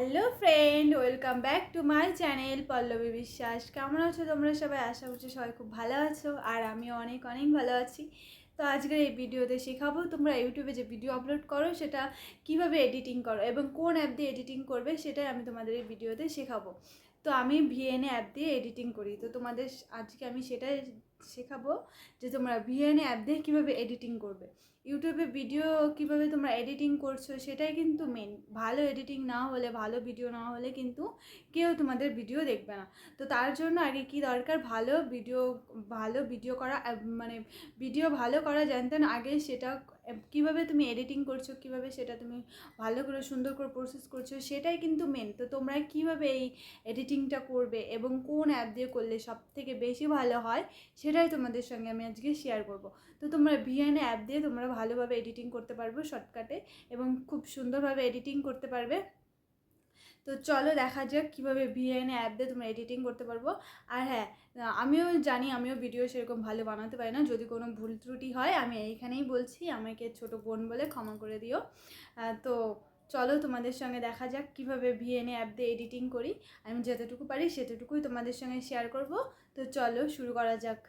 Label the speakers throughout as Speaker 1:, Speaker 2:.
Speaker 1: Hello friend, welcome back to my channel Pallabi Biswas. কেমন আছো তোমরা সবাই? আশা করছি সবাই খুব ভালো আছো আর আমিও অনেক অনেক ভালো আছি। তো আজকের এই ভিডিওতে শেখাবো তোমরা ইউটিউবে যে ভিডিও আপলোড করো, সেটা কীভাবে এডিটিং করো এবং কোন অ্যাপ দিয়ে এডিটিং করবে, সেটাই আমি তোমাদের এই ভিডিওতে শেখাবো। তো আমি ভিএনএ অ্যাপ দিয়ে এডিটিং করি। তো তোমাদের আজকে আমি সেটাই শেখাবো যে তোমরা ভিএনএ অ্যাপ দিয়ে কীভাবে এডিটিং করবে। ইউটিউবে ভিডিও কীভাবে তোমরা এডিটিং করছ সেটাই কিন্তু মেন ভালো এডিটিং না হলে, ভালো ভিডিও না হলে কিন্তু কেউ তোমাদের ভিডিও দেখবে না। তো তার জন্য আগে কি দরকার? ভালো ভিডিও ভালো ভিডিও করা মানে ভিডিও ভালো করা জানতেন, আগে সেটা কীভাবে তুমি এডিটিং করছ, কীভাবে সেটা তুমি ভালো করে, সুন্দর করে প্রসেস করছ, সেটাই কিন্তু মেন তো তোমরা কীভাবে এই এডিটিংটা করবে এবং কোন অ্যাপ দিয়ে করলে সব থেকে বেশি ভালো হয়, সেটাই তোমাদের সঙ্গে আমি আজকে শেয়ার করব। তো তোমরা ভিএন অ্যাপ দিয়ে তোমরা ভালোভাবে এডিটিং করতে পারবে শর্টকাটে এবং খুব সুন্দরভাবে এডিটিং করতে পারবে। তো চলো দেখা যাক কীভাবে ভিএনএ অ্যাপ দিয়ে তোমরা এডিটিং করতে পারব। আর হ্যাঁ আমিও জানি আমিও ভিডিও সেরকম ভালো বানাতে পারি না। যদি কোনো ভুল ত্রুটি হয়, আমি এইখানেই বলছি, আমাকে ছোট বোন বলে ক্ষমা করে দিও। তো চলো তোমাদের সঙ্গে দেখা যাক কীভাবে ভিএনএ অ্যাপ দিয়ে এডিটিং করি। আমি যতটুকু পারি সেতটুকুই তোমাদের সঙ্গে শেয়ার করব। তো চলো শুরু করা যাক।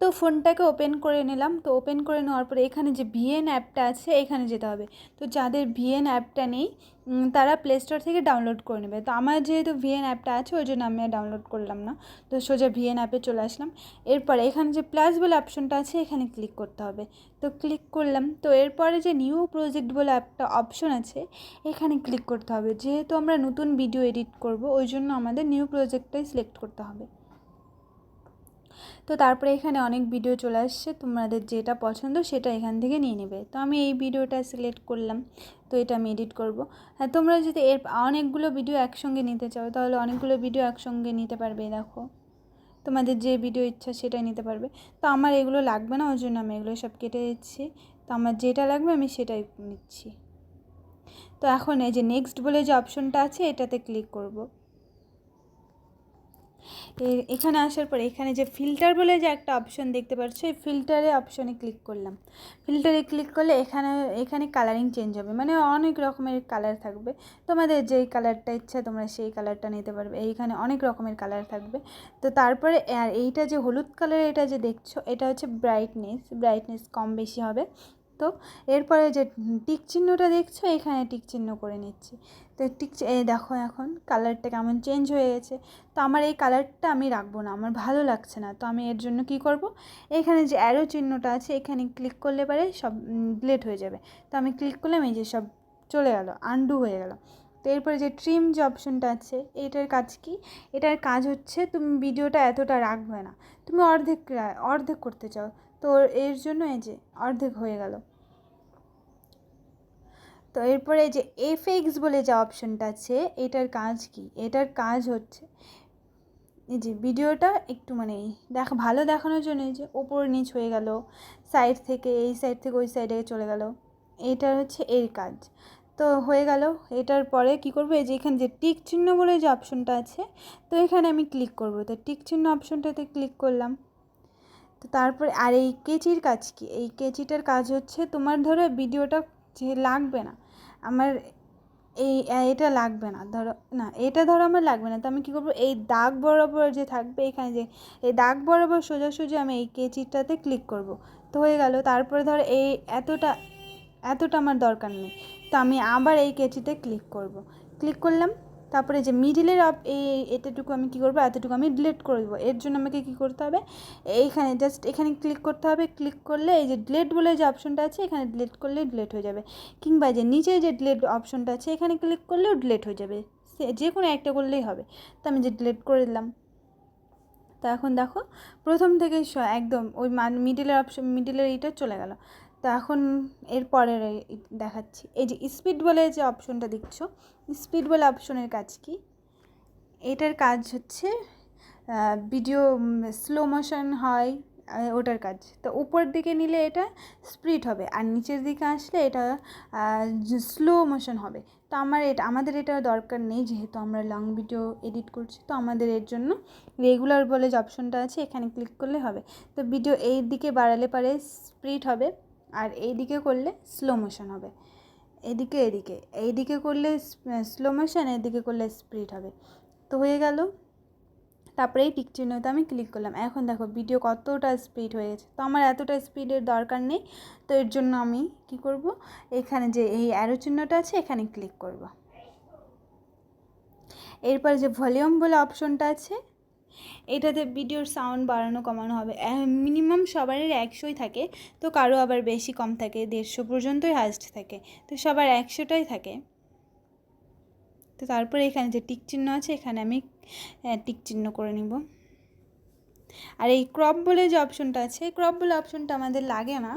Speaker 1: তো ফোনটাকে ওপেন করে নিলাম। তো ওপেন করে নেওয়ার পরে এখানে যে ভিএন অ্যাপটা আছে, এখানে যেতে হবে। তো যাদের ভিএন অ্যাপটা নেই তারা প্লে স্টোর থেকে ডাউনলোড করে নেবে। তো আমার যেহেতু ভিএন অ্যাপটা আছে, ওই জন্য আমি ডাউনলোড করলাম না। তো সোজা ভিএন অ্যাপে চলে আসলাম। এরপরে এখানে যে প্লাস বলে অপশনটা আছে, এখানে ক্লিক করতে হবে। তো ক্লিক করলাম। তো এরপরে যে নিউ প্রজেক্ট বলে একটা অপশন আছে, এখানে ক্লিক করতে হবে। যেহেতু আমরা নতুন ভিডিও এডিট করব, ওই জন্য আমাদের নিউ প্রজেক্টটাই সিলেক্ট করতে হবে। তো তারপরে এখানে অনেক ভিডিও চলে আসছে, তোমাদের যেটা পছন্দ সেটা এখান থেকে নিয়ে নেবে। তো আমি এই ভিডিওটা সিলেক্ট করলাম, তো এটা আমি এডিট করব। হ্যাঁ তোমরা যদি এর অনেকগুলো ভিডিও একসঙ্গে নিতে চাও, তাহলে অনেকগুলো ভিডিও একসঙ্গে নিতে পারবে দেখো। তোমাদের যে ভিডিও ইচ্ছা সেটাই নিতে পারবে। তো আমার এগুলো লাগবে না ওই জন্য আমি এগুলো সব কেটে দিচ্ছি। তো আমার যেটা লাগবে আমি সেটাই নিচ্ছি। তো এখন এই যে নেক্সট বলে যে অপশনটা আছে, এটাতে ক্লিক করব। এখানে আসার পরে এখানে যে ফিল্টার বলে যে একটা অপশন দেখতে পাচ্ছ, এই ফিল্টারে অপশনে ক্লিক করলাম। ফিল্টারে ক্লিক করলে এখানে এখানে কালারিং চেঞ্জ হবে। মানে অনেক রকমের কালার থাকবে। তোমাদের যেই কালারটা ইচ্ছা, তোমরা সেই কালারটা নিতে পারবে। এইখানে অনেক রকমের কালার থাকবে। তো তারপরে, আর এইটা যে হলুদ কালার এটা যে দেখছ, এটা হচ্ছে ব্রাইটনেস ব্রাইটনেস কম বেশি হবে। তো এরপরে যে টিক চিহ্নটা দেখছ, এখানে টিক চিহ্ন করে নিচ্ছি। তো টিক এই দেখো এখন কালারটা কেমন চেঞ্জ হয়ে গেছে। তো আমার এই কালারটা আমি রাখব না, আমার ভালো লাগছে না। তো আমি এর জন্য কি করব? এখানে যে অ্যারো চিহ্নটা আছে, এখানে ক্লিক করলে পারে সব ডিলেট হয়ে যাবে। তো আমি ক্লিক করলাম, এই যে সব চলে গেল আন্ডু হয়ে গেল। তো এরপরে যে ট্রিম যে অপশনটা আছে, এটার কাজ কি? এটার কাজ হচ্ছে তুমি ভিডিওটা এতটা রাখবে না। তুমি অর্ধেক অর্ধেক করতে চাও। তো এর জন্য এই যে অর্ধেক হয়ে গেল। তো এরপরে যে এফএক্স বলে যে অপশনটা আছে, এটার কাজ কি? এটার কাজ হচ্ছে, এই যে ভিডিওটা একটু মানে দেখা, ভালো দেখানোর জন্য এই যে ওপর নিচ হয়ে গেল সাইড থেকে এই সাইড থেকে ওই সাইডে চলে গেল। এটার হচ্ছে এর কাজ। তো হয়ে গেল, এটার পরে কি করব? এই যে এখানে যে টিক চিহ্ন বলে যে অপশনটা আছে, তো এখানে আমি ক্লিক করব। তো টিক চিহ্ন অপশনটাতে ক্লিক করলাম। তো তারপরে, আর এই কেচির কাজ কি? এই কেচিটার কাজ হচ্ছে তোমার ধরো ভিডিওটা যে লাগবে না, আমার এই, এটা লাগবে না, ধরো, না, এটা ধরো আমার লাগবে না, তো আমি কী করব? এই দাগ বরাবর যে থাকবে এখানে যে, এই দাগ বরাবর সোজাসুজি আমি এই কেচিটাতে ক্লিক করব। তো হয়ে গেল, তারপরে ধরো এই এতটা এতটা আমার দরকার নেই, তো আমি আবার এই কেচিতে ক্লিক করব। ক্লিক করলাম তারপরে যে মিডিলের অপ এই এতটুকু আমি কী করব? এতটুকু আমি ডিলেট করে দেবো। এর জন্য আমাকে কী করতে হবে? এইখানে জাস্ট এখানে ক্লিক করতে হবে। ক্লিক করলে এই যে ডিলেট বলে যে অপশনটা আছে, এখানে ডিলেট করলে ডিলিট হয়ে যাবে। কিংবা যে নিচে যে ডিলেট অপশনটা আছে, এখানে ক্লিক করলেও ডিলেট হয়ে যাবে। সে যে কোনো একটা করলেই হবে। তো আমি যে ডিলেট করে দিলাম। তো এখন দেখো, প্রথম থেকে একদম ওই মিডিলের অপশন মিডিলের এইটা চলে গেল। তো এখন এর পরের এই- এই দেখাচ্ছি। এই যে স্পিড বলে যে অপশনটা দেখছ স্পিড বলে অপশনের কাজ কি? এটার কাজ হচ্ছে ভিডিও স্লো মোশন হয় ওটার কাজ। তো উপর দিকে নিলে এটা স্পিড হবে, আর নিচের দিকে আসলে এটা স্লো মোশন হবে। তো আমার এটা, আমাদের এটা দরকার নেই, যেহেতু আমরা লং ভিডিও এডিট করছি, তো আমাদের এর জন্য রেগুলার বলে যে অপশনটা আছে, এখানে ক্লিক করলে হবে। তো ভিডিও এই দিকে বাড়ালে পারে স্পিড হবে। আর এই দিকে করলে স্লো মোশন হবে। এদিকে এদিকে। এইদিকে করলে স্লো মোশন এদিকে করলে স্পিড হবে। তো হয়ে গেল। তারপরে এই টিক চিহ্নতে আমি ক্লিক করলাম। এখন দেখো ভিডিও কতটা স্পিড হয়ে গেছে। তো আমার এতটা স্পিডের দরকার নেই। তো এর জন্য আমি কি করব? এখানে যে এই অ্যারো চিহ্নটা আছে, এখানে ক্লিক করব। এরপর যে ভলিউম বলে অপশনটা আছে এটাতে ভিডিওর সাউন্ড বাড়ানো, কমানো হবে। মিনিমাম সবারই একশোই থাকে, তো কারও আবার বেশি কম থাকে, দেড়শো পর্যন্তই হাইস্ট থাকে, তো সবার একশোটাই থাকে। তো তারপরে এখানে যে টিক চিহ্ন আছে, এখানে আমি টিক চিহ্ন করে নিব। আর এই ক্রপ বলে যে অপশনটা আছে ক্রপ বলে অপশনটা আমাদের লাগে না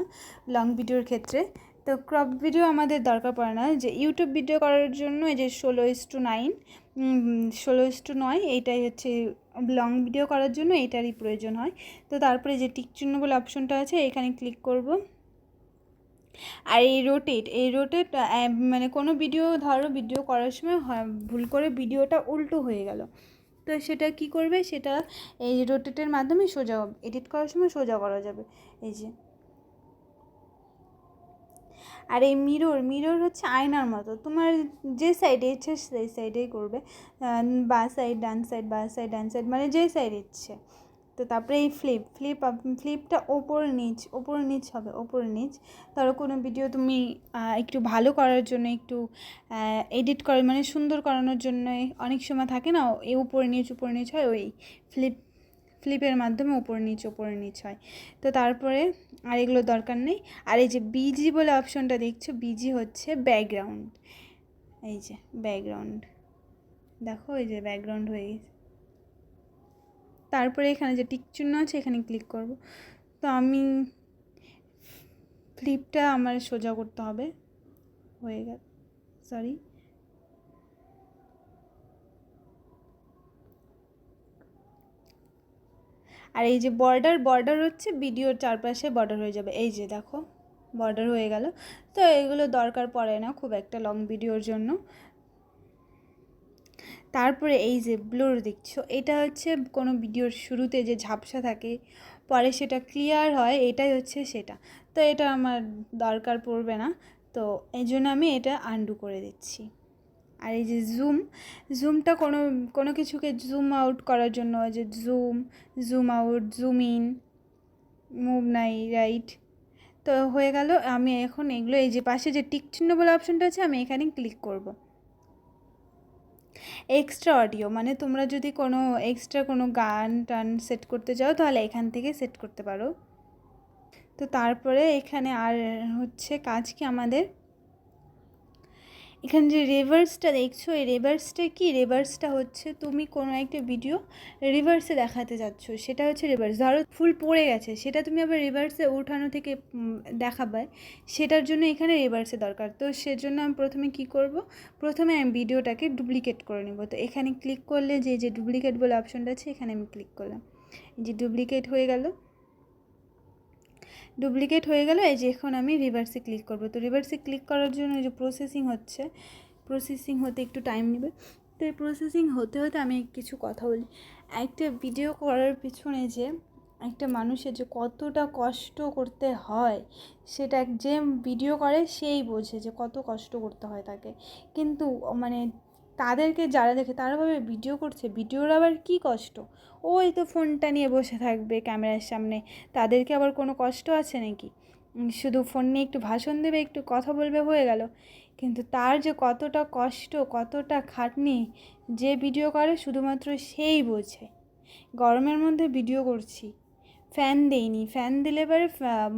Speaker 1: লং ভিডিওর ক্ষেত্রে। তো ক্রপ ভিডিও আমাদের দরকার পড়ে না, যে ইউটিউব ভিডিও করার জন্য এই যে ষোলো ইস টু নাইন ষোলো টু নয়, এইটাই হচ্ছে লং ভিডিও করার জন্য এটারই প্রয়োজন হয়। তো তারপরে যে টিক চিহ্ন বলে অপশনটা আছে, এখানে ক্লিক করব। আর এই রোটেট এই রোটেট মানে কোনো ভিডিও ধরো ভিডিও করার সময় ভুল করে ভিডিওটা উল্টো হয়ে গেল। তো সেটা কি করবে? সেটা এই রোটেটের মাধ্যমে সোজা এডিট করার সময় সোজা করা যাবে। এই যে আর এই মিরর মিরর হচ্ছে আয়নার মতো। তোমার যে সাইডে ইচ্ছে সেই সাইডেই করবে। বা সাইড ডান সাইড বা সাইড ডান সাইড মানে যে সাইড ইচ্ছে। তো তারপরে এই ফ্লিপ ফ্লিপ ফ্লিপটা ওপর নিচ ওপর নিচ হবে, ওপর নিচ। ধরো কোনো ভিডিও তুমি একটু ভালো করার জন্য, একটু এডিট করার মানে সুন্দর করানোর জন্য অনেক সময় থাকে না, এই উপর নিচ উপর নিচ হয়, ওই ফ্লিপ ফ্লিপের মাধ্যমে ওপর নিচ ওপর নিচ হয়। তো তারপরে আর এগুলো দরকার নেই। আর এই যে বিজি বলে অপশনটা দেখছ বিজি হচ্ছে ব্যাকগ্রাউন্ড এই যে ব্যাকগ্রাউন্ড দেখো, এই যে ব্যাকগ্রাউন্ড হয়ে গেছে। তারপরে এখানে যে টিক চিহ্ন আছে, এখানে ক্লিক করব। তো আমি ফ্লিপটা আমার সোজা করতে হবে। হয়ে গেল। সরি আর এই যে বর্ডার বর্ডার হচ্ছে ভিডিওর চারপাশে বর্ডার হয়ে যাবে। এই যে দেখো বর্ডার হয়ে গেল। তো এগুলো দরকার পড়ে না খুব একটা লং ভিডিওর জন্য। তারপরে এই যে ব্লোর দেখছ, এটা হচ্ছে কোনো ভিডিওর শুরুতে যে ঝাপসা থাকে, পরে সেটা ক্লিয়ার হয়, এটাই হচ্ছে সেটা। তো এটা আমার দরকার পড়বে না। তো এই জন্য আমি এটা আন্ডু করে দিচ্ছি। আর এই যে জুম জুমটা কোনো কোনো কিছুকে জুম আউট করার জন্য যে zoom zoom out zoom in move নাই রাইট তো হয়ে গেল, আমি এখন এগুলো, এই যে পাশে যে টিক চিহ্ন বলে অপশনটা আছে, আমি এখানে ক্লিক করব। এক্সট্রা অডিও মানে তোমরা যদি কোনো এক্সট্রা কোনো গান টান সেট করতে চাও, তাহলে এখান থেকে সেট করতে পারো। তো তারপরে এখানে আর হচ্ছে কাজ কি আমাদের? এখানে যে রিভার্সটা দেখছ, এই রিভার্সটা কি? রিভার্সটা হচ্ছে তুমি কোনো একটা ভিডিও রিভার্সে দেখাতে যাচ্ছ। সেটা হচ্ছে রিভার্স ধরো ফুল পড়ে গেছে, সেটা তুমি আবার রিভার্সে ওঠানো থেকে দেখাবে। সেটার জন্য এখানে রিভার্সে দরকার। তো সেজন্য আমি প্রথমে কি করব? প্রথমে আমি ভিডিওটাকে ডুপ্লিকেট করে নেব। তো এখানে ক্লিক করলে যে যে ডুপ্লিকেট বলে অপশনটা আছে, এখানে আমি ক্লিক করলাম। যে ডুপ্লিকেট হয়ে গেল। ডুপ্লিকেট হয়ে গেল, এই যে এখন আমি রিভার্সে ক্লিক করব। তো রিভার্সে ক্লিক করার জন্য যে প্রসেসিং হচ্ছে প্রসেসিং হতে একটু টাইম নেবে। তো এই প্রসেসিং হতে হতে আমি কিছু কথা বলি। একটা ভিডিও করার পিছনে যে একটা মানুষের যে কতটা কষ্ট করতে হয়, সেটা যে ভিডিও করে, সেই বোঝে যে কত কষ্ট করতে হয় তাকে। কিন্তু মানে তাদেরকে যারা দেখে তারা ভাবে ভিডিও করছে ভিডিওর আবার কী কষ্ট? ওই তো ফোনটা নিয়ে বসে থাকবে ক্যামেরার সামনে, তাদেরকে আবার কোনো কষ্ট আছে নাকি? শুধু ফোন নিয়ে একটু ভাষণ দেবে, একটু কথা বলবে হয়ে গেল। কিন্তু তার যে কতটা কষ্ট, কতটা খাটনি যে ভিডিও করে শুধুমাত্র সেই বোঝে। গরমের মধ্যে ভিডিও করছি ফ্যান দেইনি ফ্যান দিলে এবারে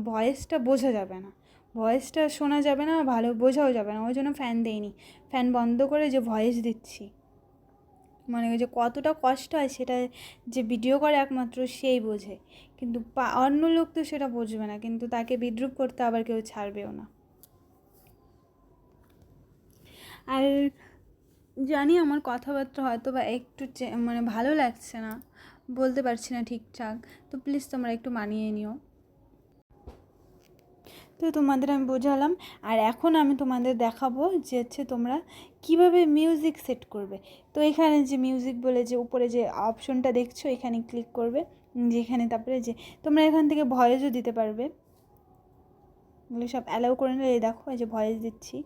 Speaker 1: ভয়েসটা বোঝা যাবে না। ভয়েসটা শোনা যাবে না, ভালো বোঝাও যাবে না, ওই জন্য ফ্যান দেইনি। ফ্যান বন্ধ করে যে ভয়েস দিচ্ছি। মানে যে কতটা কষ্ট হয় সেটা যে ভিডিও করে একমাত্র সেই বোঝে। কিন্তু অন্য লোক তো সেটা বুঝবে না, কিন্তু তাকে বিদ্রুপ করতে আবার কেউ ছাড়বেও না। আর জানি আমার কথাবার্তা হয়তো বা একটু মানে ভালো লাগছে না, বলতে পারছি না ঠিকঠাক। তো প্লিজ তোমরা একটু মানিয়ে নিও। তো তোমাদের আমি বোঝালাম। আর এখন আমি তোমাদের দেখাবো যে হচ্ছে তোমরা কীভাবে মিউজিক সেট করবে। তো এখানে যে মিউজিক বলে যে উপরে যে অপশনটা দেখছ, এখানে ক্লিক করবে। যেখানে তারপরে যে তোমরা এখান থেকে ভয়েসও দিতে পারবে। এগুলো সব অ্যালাউ করে নিলে দেখো, এই যে ভয়েস দিচ্ছি।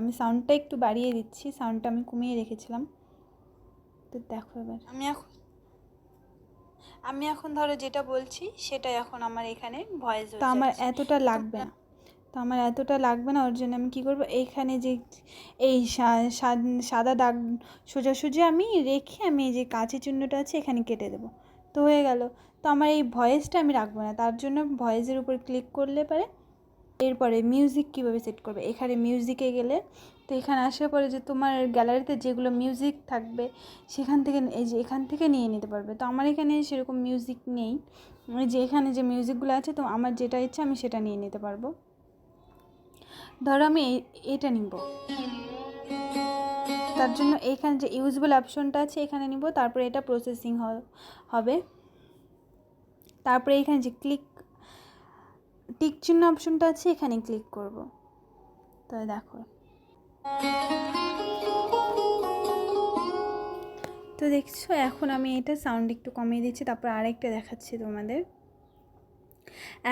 Speaker 1: আমি সাউন্ডটা একটু বাড়িয়ে দিচ্ছি সাউন্ডটা আমি কমিয়ে রেখেছিলাম। তো দেখো এবার। আমি এখন আমি এখন ধরো যেটা বলছি সেটা এখন আমার এখানে ভয়েস তো আমার এতটা লাগবে না। তো আমার এতটা লাগবে না ওর জন্য আমি কী করব? এইখানে যে এই সাদা দাগ সোজাসুজি আমি রেখে আমি এই যে কাঁচের চিহ্নটা আছে এখানে কেটে দেবো। তো হয়ে গেল। তো আমার এই ভয়েসটা আমি রাখব না। তার জন্য ভয়েসের উপর ক্লিক করলে পারে এরপরে মিউজিক কীভাবে সেট করবে? এখানে মিউজিকে গেলে তো এখানে আসার পরে যে তোমার গ্যালারিতে যেগুলো মিউজিক থাকবে, সেখান থেকে এই যে এখান থেকে নিয়ে নিতে পারবে। তো আমার এখানে সেরকম মিউজিক নেই। যে এখানে যে মিউজিকগুলো আছে, তো আমার যেটা ইচ্ছা আমি সেটা নিয়ে নিতে পারব। ধরো আমি এটা নিব। তার জন্য এখানে যে ইউজবল অপশনটা আছে, এখানে নিব। তারপরে এটা প্রসেসিং হবে। তারপরে এখানে যে ক্লিক টিক চিহ্ন অপশনটা আছে, এখানে ক্লিক করব। তো দেখো। তো দেখছ, এখন আমি এটা সাউন্ড একটু কমিয়ে দিচ্ছি, তারপর আরেকটা দেখাচ্ছি তোমাদের।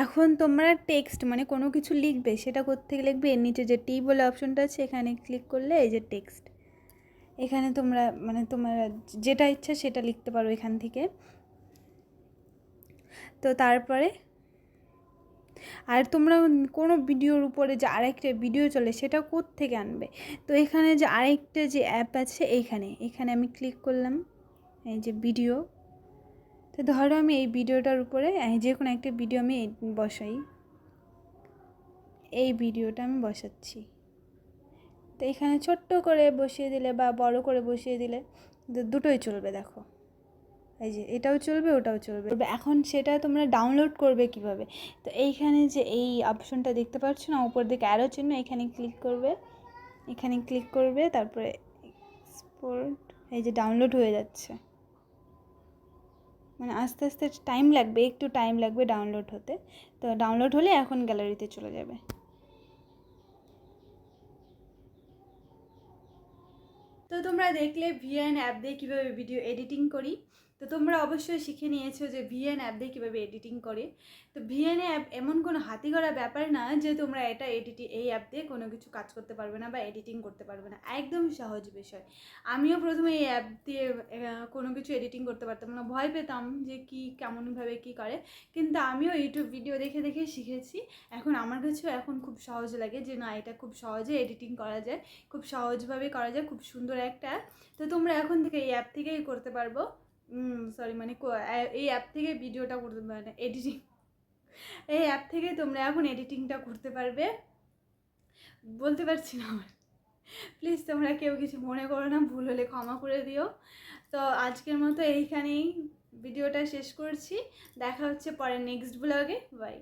Speaker 1: এখন তোমরা টেক্সট মানে কোনো কিছু লিখবে, সেটা কোত্থেকে লিখবে, এর নিচে যে টি বলে অপশনটা আছে, এখানে ক্লিক করলে এই যে টেক্সট এখানে তোমরা মানে তোমরা যেটা ইচ্ছা সেটা লিখতে পারো এখান থেকে। তো তারপরে আর তোমরা কোনো ভিডিওর উপরে যে আরেকটা ভিডিও চলে সেটা থেকে আনবে? তো এখানে যে আরেকটা যে অ্যাপ আছে এইখানে এখানে আমি ক্লিক করলাম, এই যে ভিডিও। তো ধরো আমি এই ভিডিওটার উপরে যে কোনো একটা ভিডিও আমি বসাই। এই ভিডিওটা আমি বসাচ্ছি। তো এখানে ছোট্ট করে বসিয়ে দিলে বা বড় করে বসিয়ে দিলে, দুটোই চলবে, দেখো। এই যে এটাও চলবে, ওটাও চলবে। এখন সেটা তোমরা ডাউনলোড করবে কীভাবে? তো এইখানে যে এই অপশনটা দেখতে পাচ্ছ না, উপর দিকে অ্যারো চিহ্ন, এখানে ক্লিক করবে। এখানে ক্লিক করবে, তারপরে এক্সপোর্ট এই যে ডাউনলোড হয়ে যাচ্ছে। মানে আস্তে আস্তে টাইম লাগবে, একটু টাইম লাগবে ডাউনলোড হতে। তো ডাউনলোড হলে এখন গ্যালারিতে চলে যাবে। তো তোমরা দেখলে ভিএন অ্যাপ দিয়ে কীভাবে ভিডিও এডিটিং করি? তো তোমরা অবশ্যই শিখে নিয়েছো যে ভিএন অ্যাপ দিয়ে কীভাবে এডিটিং করে। তো ভিএন অ্যাপ এমন কোনো হাতি করা ব্যাপার না যে তোমরা এটা এডিটি এই অ্যাপ দিয়ে কোনো কিছু কাজ করতে পারবে না বা এডিটিং করতে পারবে না। একদম সহজ বিষয়। আমিও প্রথমে এই অ্যাপ দিয়ে কোনো কিছু এডিটিং করতে পারতাম না। ভয় পেতাম যে কি, কেমনভাবে কি করে। কিন্তু আমিও ইউটিউব ভিডিও দেখে দেখে শিখেছি। এখন আমার কাছেও এখন খুব সহজ লাগে যে না, এটা খুব সহজে এডিটিং করা যায়। খুব সহজভাবে করা যায়। খুব সুন্দর একটা। তো তোমরা এখন থেকে এই অ্যাপ থেকেই করতে পারব। সরি মানে এই অ্যাপ থেকে ভিডিওটা করতে মানে এডিটিং এই অ্যাপ থেকে তোমরা এখন এডিটিংটা করতে পারবে। বলতে পারছি না আমার। প্লিজ তোমরা কেউ কিছু মনে করো না, ভুল হলে ক্ষমা করে দিও। তো আজকের মতো এইখানেই ভিডিওটা শেষ করছি। দেখা হচ্ছে পরে নেক্সট ব্লগে বাই